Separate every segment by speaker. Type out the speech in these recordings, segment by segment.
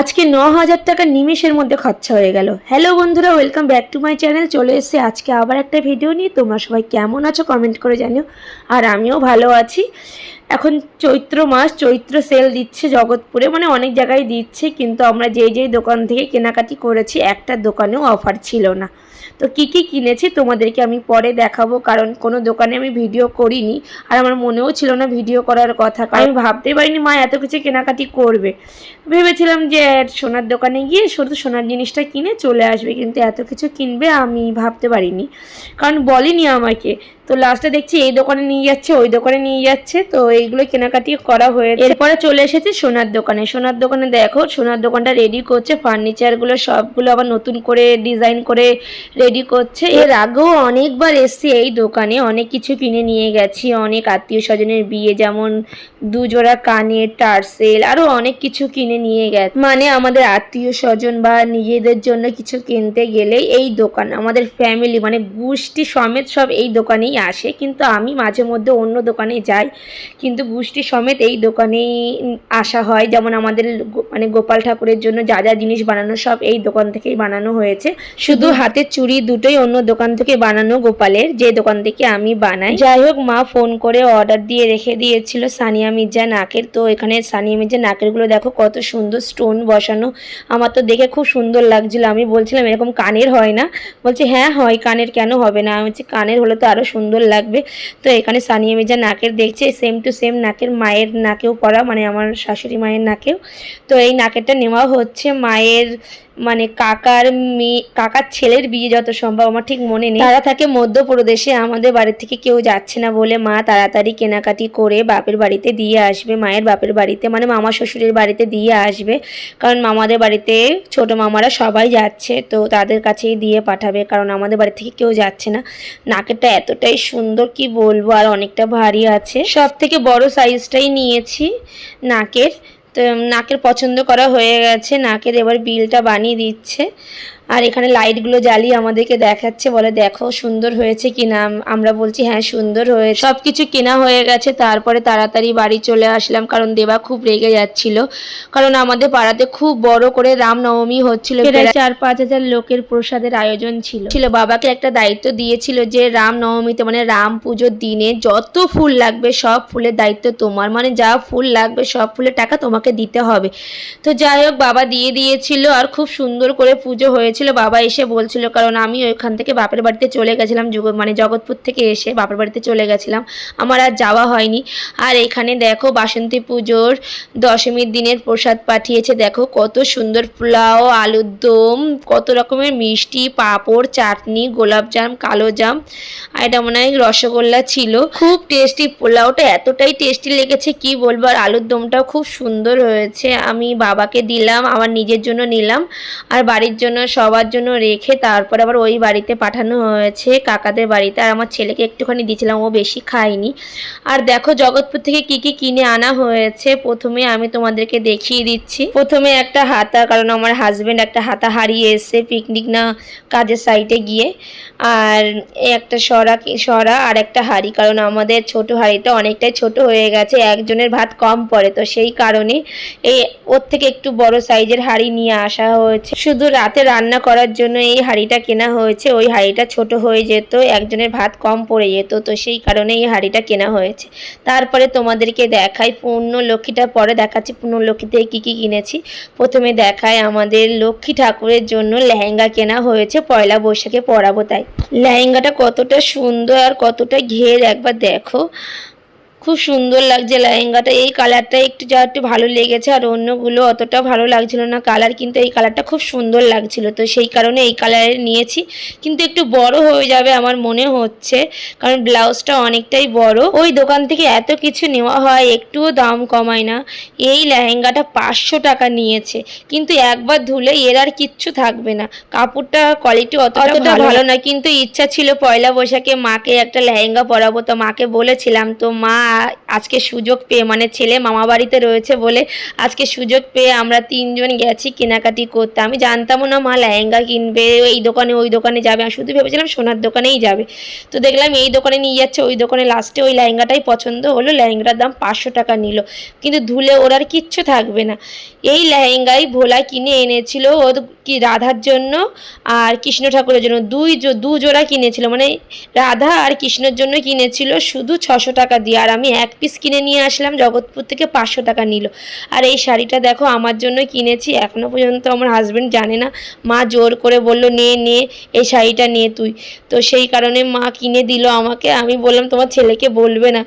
Speaker 1: আজকে ন হাজার টাকা নিমেষের মধ্যে খরচা হয়ে গেল। হ্যালো বন্ধুরা welcome back to my channel চলে এসেছে আজকে আবার একটা ভিডিও নিয়ে। তোমরা সবাই কেমন আছো কমেন্ট করে জানিও। আর আমিও ভালো আছি। এখন চৈত্র মাস, চৈত্র সেল দিচ্ছে জগৎপুরে। মানে অনেক জায়গায় দিচ্ছে, কিন্তু আমরা যেই যেই দোকান থেকে কেনাকাটি করেছি, একটা দোকানেও অফার ছিল না। তো কি কি কিনেছি তোমাদেরকে আমি পরে দেখাবো, কারণ কোনো দোকানে আমি ভিডিও করিনি। আর আমার মনেও ছিল না ভিডিও করার কথা, কারণ আমি ভাবতে পারিনি মা এত কিছু কেনাকাটি করবে। ভেবেছিলাম যে সোনার দোকানে গিয়ে শুধু সোনার জিনিসটা কিনে চলে আসবে, কিন্তু এত কিছু কিনবে আমি ভাবতে পারিনি। কারণ বলেনি আমাকে, তো লাস্টে দেখছি এই দোকানে নিয়ে যাচ্ছে, ওই দোকানে নিয়ে যাচ্ছে, তো এইগুলো কেনাকাটি করা হয়েছে এরপরে চলে এসেছে সোনার দোকানে। সোনার দোকানে দেখো, সোনার দোকানটা রেডি করছে ফার্নিচারগুলো সবগুলো আবার নতুন করে ডিজাইন করে রেডি করছে। এর আগেও অনেকবার এসছি এই দোকানে। অনেক কিছু কিনে নিয়ে গেছি। অনেক আত্মীয় স্বজনের বিয়ে, যেমন দুজোড়া কানের টার্সেল আরও অনেক কিছু কিনে নিয়ে গেছে। মানে আমাদের আত্মীয় স্বজন বা নিজেদের জন্য কিছু কিনতে গেলে এই দোকান, আমাদের ফ্যামিলি মানে গোষ্ঠী সমেত সব এই দোকানেই আসে। কিন্তু আমি মাঝে মধ্যে অন্য দোকানে যাই। কিন্তু গোষ্ঠী সমেত এই দোকানেই আসা হয়। যেমন আমাদের মানে গোপাল ঠাকুরের জন্য যা যা জিনিস বানানো সব এই দোকান থেকেই বানানো হয়েছে। শুধু হাতের চুড়ি দুটোই অন্য দোকান থেকে বানানো গোপালের। যে দোকান থেকে আমি বানাই। যাই হোক, মা ফোন করে অর্ডার দিয়ে রেখে দিয়েছিল সানিয়া মির্জা নাকের। তো এখানে সানিয়া মির্জা নাকেরগুলো দেখো কত সুন্দর স্টোন বসানো। আমার তো দেখে খুব সুন্দর লাগছিল। আমি বলছিলাম, এরকম কানের হয় না? বলছে হ্যাঁ হয়। কানের কেন হবে না? আমি বলছি, কানের হলে তো আরও সুন্দর লাগবে। তো এখানে সানিয়া মির্জা নাকের দেখছে সেম টু সেম নাকের মায়ের নাকেও পরা মানে আমার শাশুড়ি মায়ের নাকেও। তো এই নাকেরটা নেওয়া হচ্ছে মায়ের মানে কাকার মেয়ে, কাকার ছেলের বিয়ে যত সম্ভব, আমার ঠিক মনে নেই। তারা থাকে মধ্যপ্রদেশে, আমাদের বাড়ি থেকে কেউ যাচ্ছে না বলে মা তাড়াতাড়ি কেনাকাটি করে বাপের বাড়িতে দিয়ে আসবে, মায়ের বাপের বাড়িতে মানে মামা শ্বশুরের বাড়িতে দিয়ে আসবে। কারণ মামাদের বাড়িতে ছোট মামারা সবাই যাচ্ছে, তো তাদের কাছেই দিয়ে পাঠাবে, কারণ আমাদের বাড়ি থেকে কেউ যাচ্ছে না। নাকেরটা এতটাই সুন্দর, কি বলব, আর অনেকটা ভারী আছে। সব থেকে বড় সাইজটাই নিয়েছি, নাকের। তো নাকের পছন্দ করা হয়ে গেছে। নাকের এবার বিলটা বানিয়ে দিচ্ছে। আর এখানে লাইটগুলো জ্বালিয়ে আমাদেরকে দেখাচ্ছে বলে দেখো সুন্দর হয়েছে কি না আমরা বলছি হ্যাঁ সুন্দর হয়েছে। সব কিছু কেনা হয়ে গেছে তারপরে তাড়াতাড়ি বাড়ি চলে আসলাম কারণ দেবা খুব রেগে যাচ্ছিল। কারণ আমাদের পাড়াতে খুব বড় করে রামনবমী হচ্ছিল। চার পাঁচ হাজার লোকের প্রসাদের আয়োজন ছিল। ছিল বাবাকে একটা দায়িত্ব দিয়েছিল যে রামনবমীতে মানে রাম পুজোর দিনে যত ফুল লাগবে সব ফুলের দায়িত্ব তোমার। মানে যা ফুল লাগবে সব ফুলের টাকা তোমাকে দিতে হবে। তো যাই হোক বাবা দিয়ে দিয়েছিল আর খুব সুন্দর করে পুজো হয়েছিল বাবা এসে বলছিল, কারণ আমি ওইখান থেকে বাপের বাড়িতে চলে গেছিলাম, যুগ মানে জগৎপুর থেকে এসে বাপের বাড়িতে চলে গেছিলাম। আমার আর যাওয়া হয়নি। আর এখানে দেখো বাসন্তী পুজোর দশমীর দিনের প্রসাদ পাঠিয়েছে। দেখো কত সুন্দর পোলাও, আলুর দম, কত রকমের মিষ্টি, পাঁপড়, চাটনি গোলাপজাম কালো জাম। আর এটা মনে হয় রসগোল্লা ছিল। খুব টেস্টি পোলাওটা, এতটাই টেস্টি লেগেছে, কি বলব? আর আলুর দমটাও খুব সুন্দর হয়েছে। আমি বাবাকে দিলাম, আমার নিজের জন্য নিলাম। আর বাড়ির জন্য সবার জন্য রেখে তারপর আবার ওই বাড়িতে পাঠানো হয়েছে কাকাদের বাড়িতে। আর আমার ছেলেকে একটুখানি দিয়েছিলাম, ও বেশি খায়নি। আর দেখো জগৎপুর থেকে কি কি কিনে আনা হয়েছে। প্রথমে আমি তোমাদেরকে দেখিয়ে দিচ্ছি। প্রথমে একটা হাতা, কারণ আমার হাজবেন্ড একটা হাতা হারিয়ে এসে পিকনিক না কাজের সাইটে গিয়ে। আর একটা সরা সরা আর একটা হাঁড়ি, কারণ আমাদের ছোট হাঁড়িটা অনেকটাই ছোট হয়ে গেছে, একজনের ভাত কম পড়ে, তো সেই কারণে এই ওর থেকে একটু বড় সাইজের হাঁড়ি নিয়ে আসা হয়েছে। শুধু রাতে রান্না করার জন্য এই হাঁড়িটা কেনা হয়েছে। ওই হাঁড়িটা ছোট হয়ে যেত, একজনের ভাত কম পড়ে যেত, তো সেই কারণে এই হাঁড়িটা কেনা হয়েছে। তারপরে তোমাদেরকে দেখাই, পূর্ণ লক্ষ্মীটা পরে দেখাচ্ছি, পূর্ণ লক্ষ্মীতে কী কী কিনেছি। প্রথমে দেখায় আমাদের লক্ষ্মী ঠাকুরের জন্য লেহেঙ্গা কেনা হয়েছে, পয়লা বৈশাখে পরাবো তাই। লেহেঙ্গাটা কতটা সুন্দর আর কতটা ঘের, একবার দেখো। খুব সুন্দর লাগছে লেহেঙ্গাটা। এই কালারটা একটু যা একটু ভালো লেগেছে আর অন্যগুলো অতটা ভালো লাগছিল না। কালার কিন্তু এই কালারটা খুব সুন্দর লাগছিল তো সেই কারণে এই কালারের নিয়েছি। কিন্তু একটু বড় হয়ে যাবে আমার মনে হচ্ছে কারণ ব্লাউজটা অনেকটাই বড়। ওই দোকান থেকে এত কিছু নেওয়া হয় একটুও দাম কমায় না। এই লেহেঙ্গাটা পাঁচশো টাকা নিয়েছে কিন্তু একবার ধুলে এর আর কিচ্ছু থাকবে না। কাপড়টা কোয়ালিটি অতটা ভালো না কিন্তু ইচ্ছা ছিল পয়লা বৈশাখে মাকে একটা লেহেঙ্গা পরাবো তো মাকে বলেছিলাম তো মা আজকে সুযোগ পেয়ে মানে ছেলে মামা বাড়িতে রয়েছে বলে আজকে সুযোগ পেয়ে আমরা তিনজন গেছি কেনাকাটি করতে। আমি জানতামও না, মা লেহেঙ্গা কিনবে, এই দোকানে ওই দোকানে যাবে। আমি শুধু ভেবেছিলাম সোনার দোকানেই যাবে। তো দেখলাম এই দোকানে নিয়ে যাচ্ছে, ওই দোকানে লাস্টে ওই লেহেঙ্গাটাই পছন্দ হলো, লেহেঙ্গাটার দাম পাঁচশো টাকা নিল। কিন্তু ধুলে ওর আর কিচ্ছু থাকবে না। এই লেহেঙ্গাই ভোলা কিনে এনেছিল ও কি রাধার জন্য আর কৃষ্ণ ঠাকুরের জন্য। দুই জো- দু জোড়া কিনেছিল মানে রাধা আর কৃষ্ণের জন্য কিনেছিল শুধু ছশো টাকা দিয়ে। আর আমি এক পিস কিনে নিয়ে আসলাম জগৎপুর থেকে পাঁচশো টাকা নিল। আর এই শাড়িটা দেখো আমার জন্য কিনেছি এখনও পর্যন্ত আমার হাজবেন্ড জানে না। মা জোর করে বলল নে নে এই শাড়িটা নে তুই। তো সেই কারণে মা কিনে দিল আমাকে। আমি বললাম তোমার ছেলেকে বলবে না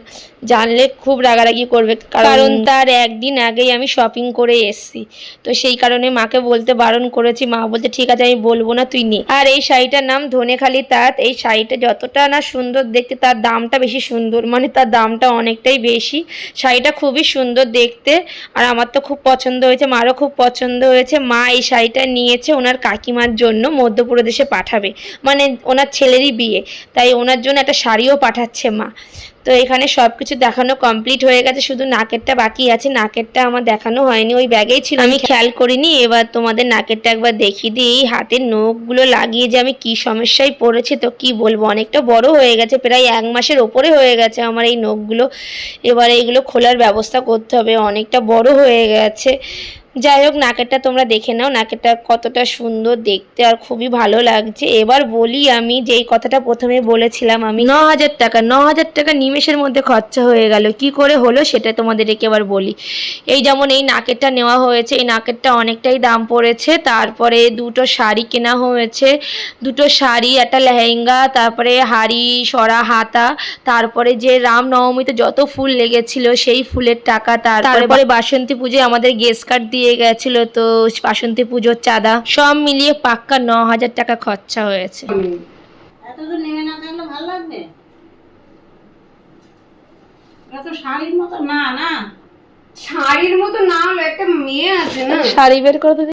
Speaker 1: জানলে খুব রাগারাগি করবে। কারণ তার একদিন আগেই আমি শপিং করে এসেছি। তো সেই কারণে মাকে বলতে বারণ করেছি মা বলতে ঠিক আছে আমি বলব না তুই নে। আর এই শাড়িটার নাম ধনেখালি তাঁত। এই শাড়িটা যতটা না সুন্দর দেখতে তার দামটা বেশি সুন্দর মানে তার দামটা অনেকটাই বেশি। শাড়িটা খুবই সুন্দর দেখতে। আর আমার তো খুব পছন্দ হয়েছে, মারও খুব পছন্দ হয়েছে। মা এই শাড়িটা নিয়েছে ওনার কাকিমার জন্য, মধ্যপ্রদেশে পাঠাবে। মানে ওনার ছেলেরই বিয়ে, তাই ওনার জন্য একটা শাড়িও পাঠাচ্ছে মা। তো এখানে সব কিছু দেখানো কমপ্লিট হয়ে গেছে, শুধু নাকেরটা বাকি আছে, নাকেরটা আমার দেখানো হয়নি, ওই ব্যাগেই ছিল। আমি খেয়াল করিনি, এবার তোমাদের নাকেরটা একবার দেখিয়ে দিই, এই হাতের নখগুলো লাগিয়ে যে আমি কি সমস্যায় পড়েছে, তো কি বলব? অনেকটা বড় হয়ে গেছে, প্রায় এক মাসের ওপরে হয়ে গেছে আমার এই নখগুলো। এবার এইগুলো খোলার ব্যবস্থা করতে হবে, অনেকটা বড় হয়ে গেছে। যাই হোক নাকেরটা তোমরা দেখে নাও। নাকেরটা কতটা সুন্দর দেখতে আর খুবই ভালো লাগছে। এবার বলি আমি যেই কথাটা প্রথমে বলেছিলাম আমি ন হাজার টাকা ন হাজার টাকা নিমেষের মধ্যে খরচা হয়ে গেল। কি করে হলো সেটা তোমাদেরকে এবার বলি। এই যেমন এই নাকেরটা নেওয়া হয়েছে এই নাকেরটা অনেকটাই দাম পড়েছে। তারপরে দুটো শাড়ি কেনা হয়েছে। দুটো শাড়ি একটা লেহেঙ্গা তারপরে হাড়ি সরা হাতা তারপরে যে রামনবমীতে যত ফুল লেগেছিল সেই ফুলের টাকা তার- তারপরে বাসন্তী পুজোয় আমাদের গেস্ট কার্ড দিয়ে গেছিল তো বাসন্তী পুজোর চাঁদা সব মিলিয়ে পাক্কা ন হাজার টাকা খরচা হয়েছে।
Speaker 2: এত তো নেমে না থাকলে ভালো লাগবে? এটা তো শাড়ির মতো না না।
Speaker 3: শাড়ির মতো না হলো একটা মেয়ে আছে না?
Speaker 1: শাড়ি বের করে তো